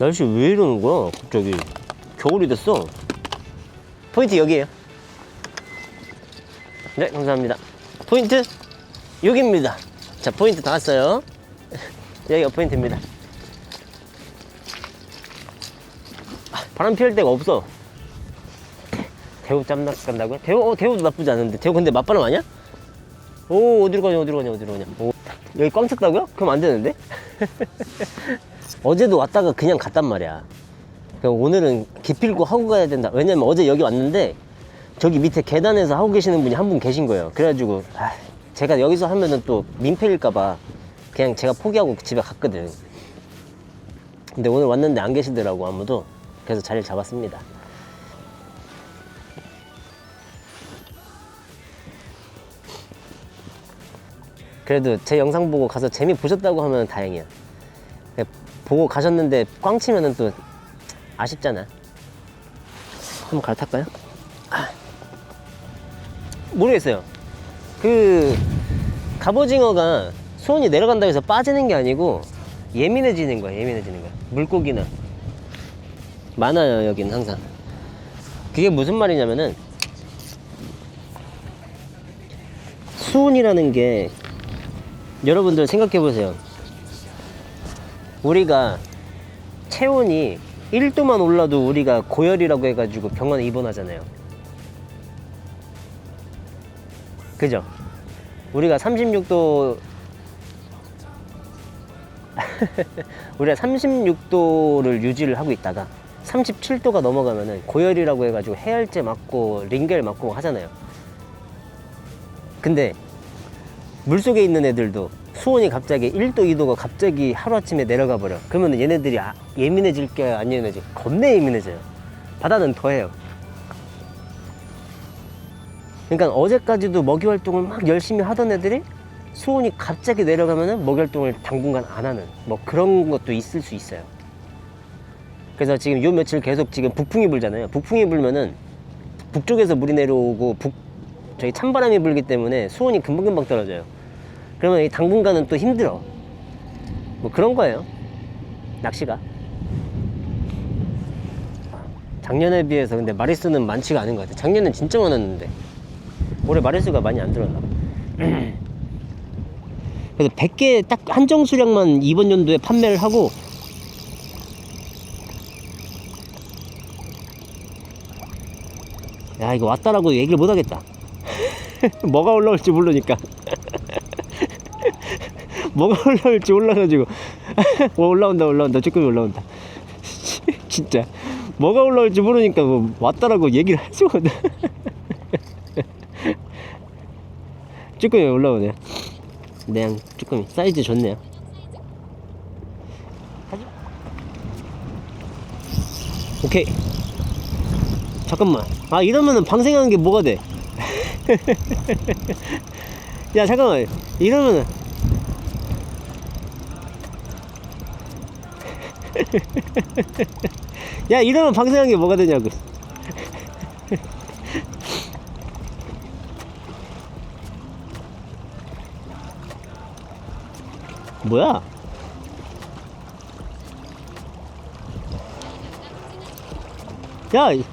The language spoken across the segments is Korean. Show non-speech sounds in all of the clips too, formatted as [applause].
날씨 왜 이러는 거야? 갑자기. 겨울이 됐어. 포인트 여기에요. 네 감사합니다. 포인트 여기입니다. 자 포인트 다 왔어요. [laughs] 여기가 포인트입니다. 아, 바람 피울 데가 없어. 대우 짬낚 간다고요? 대우, 어, 대우도 나쁘지 않은데. 대우 근데 맞바람 아니야? 오 어디로 가냐 어디로 가냐 어디로 가냐. 오, 여기 꽝 찼다고요? 그럼 안 되는데? [laughs] 어제도 왔다가 그냥 갔단 말이야. 오늘은 기필고 하고 가야 된다. 왜냐면 어제 여기 왔는데 저기 밑에 계단에서 하고 계시는 분이 한 분 계신 거예요. 그래가지고 아, 제가 여기서 하면은 또 민폐일까봐 그냥 제가 포기하고 집에 갔거든. 근데 오늘 왔는데 안 계시더라고 아무도. 그래서 자리를 잡았습니다. 그래도 제 영상 보고 가서 재미 보셨다고 하면 다행이야 보고 가셨는데 꽝 치면은 또 아쉽잖아. 한번 갈아탈까요? 아. 모르겠어요. 그 갑오징어가 수온이 내려간다고 해서 빠지는 게 아니고 예민해지는 거야 예민해지는 거야. 물고기는 많아요 여기는 항상. 그게 무슨 말이냐면은 수온이라는 게 여러분들 생각해 보세요 우리가 체온이 1도만 올라도 우리가 고열이라고 해가지고 병원에 입원하잖아요 그죠? 우리가 36도 [laughs] 우리가 36도를 유지를 하고 있다가 37도가 넘어가면은 고열이라고 해가지고 해열제 맞고 링겔 맞고 하잖아요. 근데 물속에 있는 애들도 수온이 갑자기 1도, 2도가 갑자기 하루아침에 내려가 버려. 그러면 얘네들이 아- 예민해질 게안 예민해져. 겁내 예민해져요. 바다는 더해요. 그러니까 어제까지도 먹이 활동을 막 열심히 하던 애들이 수온이 갑자기 내려가면은 먹이 활동을 당분간 안 하는 뭐 그런 것도 있을 수 있어요. 그래서 지금 요 며칠 계속 지금 북풍이 불잖아요. 북풍이 불면은 북쪽에서 물이 내려오고 북 저기 찬바람이 불기 때문에 수온이 금방금방 떨어져요. 그러면 이 당분간은 또 힘들어. 뭐 그런 거예요. 낚시가. 작년에 비해서 근데 마리수는 많지가 않은 것 같아요. 작년엔 진짜 많았는데 올해 마리수가 많이 안 들었나 봐. [clears throat] 그래서 100개 딱 한정 수량만 이번 연도에 판매를 하고 야 이거 왔다라고 얘기를 못 하겠다. [laughs] 뭐가 올라올지 모르니까. [laughs] [laughs] 뭐가 올라올지 몰라가지고 어, [laughs] 올라온다 올라온다 조금 올라온다. [laughs] 진짜 뭐가 올라올지 모르니까 뭐 왔다라고 얘기를 없네. 쭈꾸미 올라오네요. 네, 쭈꾸미 사이즈 좋네요. 오케이. 잠깐만. 아 이러면은 방생하는 게 뭐가 돼? 야 잠깐만. 이러면은 야 이러면 방생하는 게 뭐가 되냐고. 뭐야? 야, 이-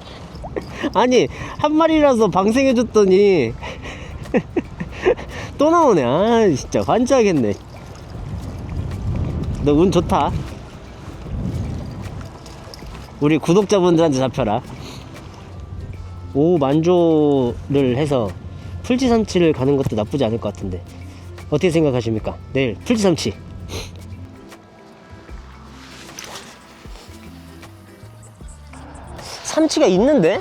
아니 한 마리라서 방생해줬더니 [laughs] 또 나오네. 아, 진짜 환장하겠네. 너 운 좋다. 우리 구독자분들한테 잡혀라. 오 만조를 해서 풀지삼치를 가는 것도 나쁘지 않을 것 같은데 어떻게 생각하십니까? 내일 풀지삼치. 삼치가 있는데?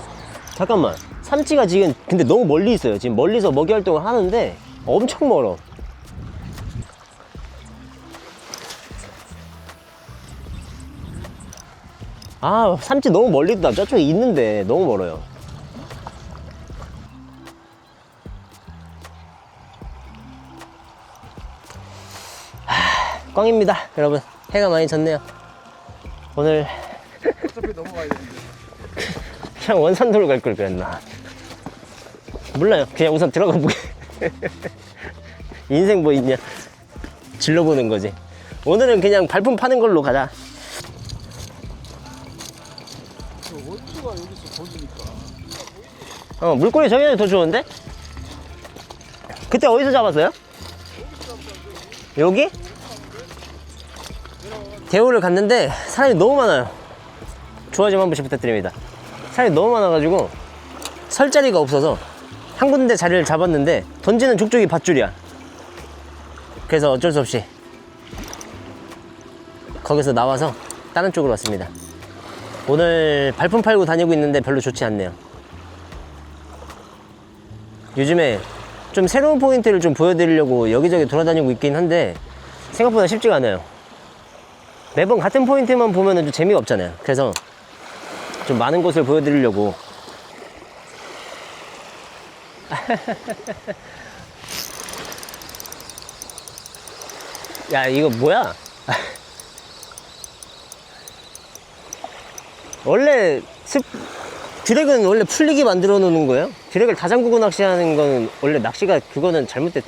잠깐만. 삼치가 지금 근데 너무 멀리 있어요. 지금 멀리서 먹이 활동을 하는데 엄청 멀어. 아, 삼치 너무 멀리 있다. 저쪽에 있는데 너무 멀어요. 하, 꽝입니다, 여러분. 해가 많이 졌네요. 오늘 어차피 넘어가야 되는데. [laughs] 그냥 원산도로 갈 걸 그랬나? 몰라요. 그냥 우선 들어가 보게. [laughs] 인생 뭐 있냐? 질러보는 거지. 오늘은 그냥 발품 파는 걸로 가자. 어, 물고기 저기는 더 좋은데? 그때 어디서 잡았어요? 여기? 대우를 갔는데 사람이 너무 많아요. 좋아 좀한 번씩 부탁드립니다. 사람이 너무 많아가지고 설 자리가 없어서 한 군데 자리를 잡았는데 던지는 족족이 밧줄이야. 그래서 어쩔 수 없이 거기서 나와서 다른 쪽으로 왔습니다. 오늘 발품 팔고 다니고 있는데 별로 좋지 않네요. 요즘에 좀 새로운 포인트를 좀 보여드리려고 여기저기 돌아다니고 있긴 한데 생각보다 쉽지가 않아요. 매번 같은 포인트만 보면 좀 재미가 없잖아요. 그래서 좀 많은 곳을 보여드리려고. [laughs] 야, 이거 뭐야? [laughs] 원래 습, 드랙은 원래 풀리게 만들어 놓는 거예요? 드랙을 다 잠그고 낚시하는 거는 원래 낚시가 그거는 잘못됐.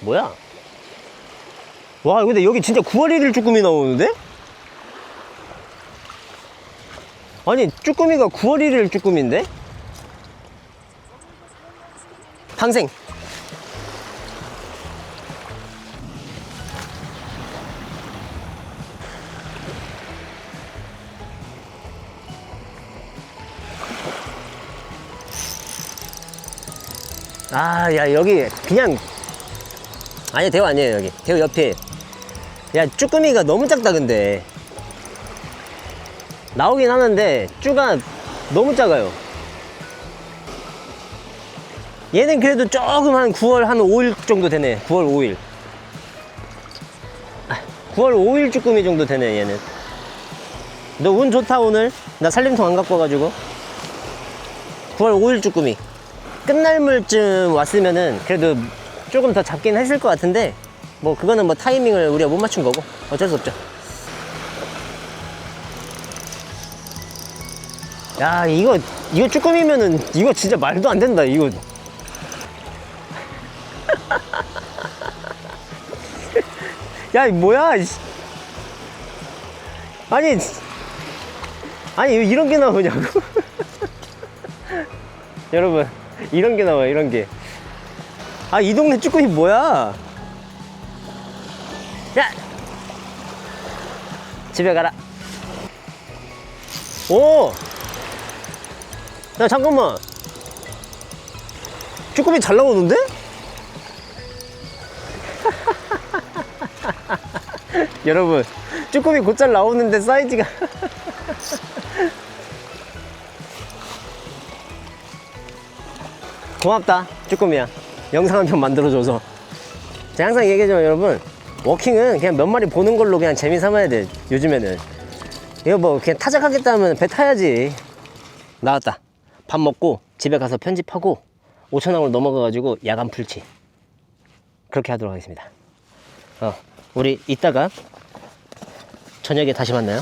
뭐야? 와, 근데 여기 진짜 9월 1일 쭈꾸미 나오는데? 아니, 쭈꾸미가 9월 1일 쭈꾸미인데? 항생. 아, 야, 여기 그냥 아니 대우 아니에요 여기. 대우 옆에. 야 쭈꾸미가 너무 작다 근데. 나오긴 하는데 쭈가 너무 작아요. 얘는 그래도 조금 한 9월 한 5일 정도 되네. 9월 5일. 9월 5일 쭈꾸미 정도 되네 얘는. 너 운 좋다 오늘? 나 살림통 안 갖고 와가지고. 9월 5일 쭈꾸미 끝날 물쯤 왔으면은 그래도 조금 더 잡긴 했을 것 같은데 뭐 그거는 뭐 타이밍을 우리가 못 맞춘 거고 어쩔 수 없죠. 야 이거 이거 쭈꾸미면은 이거 진짜 말도 안 된다 이거. [laughs] 야 뭐야. 아니 아니 왜 이런 게 나오냐고. [laughs] 여러분 이런 게 나와요 이런 게 아, 이 동네 쭈꾸미 뭐야? 야! 집에 가라. 오! 야, 잠깐만. 쭈꾸미 잘 나오는데? [laughs] 여러분, 쭈꾸미 곧잘 나오는데 사이즈가. [laughs] 고맙다, 쭈꾸미야. 영상 한 편 만들어줘서. 제가 항상 얘기하지만 여러분, 워킹은 그냥 몇 마리 보는 걸로 그냥 재미 삼아야 돼, 요즘에는. 이거 뭐, 그냥 타작하겠다 하면 배 타야지. 나왔다. 밥 먹고 집에 가서 편집하고 5천원으로 넘어가가지고 야간 풀치. 그렇게 하도록 하겠습니다. 어, 우리 이따가 저녁에 다시 만나요.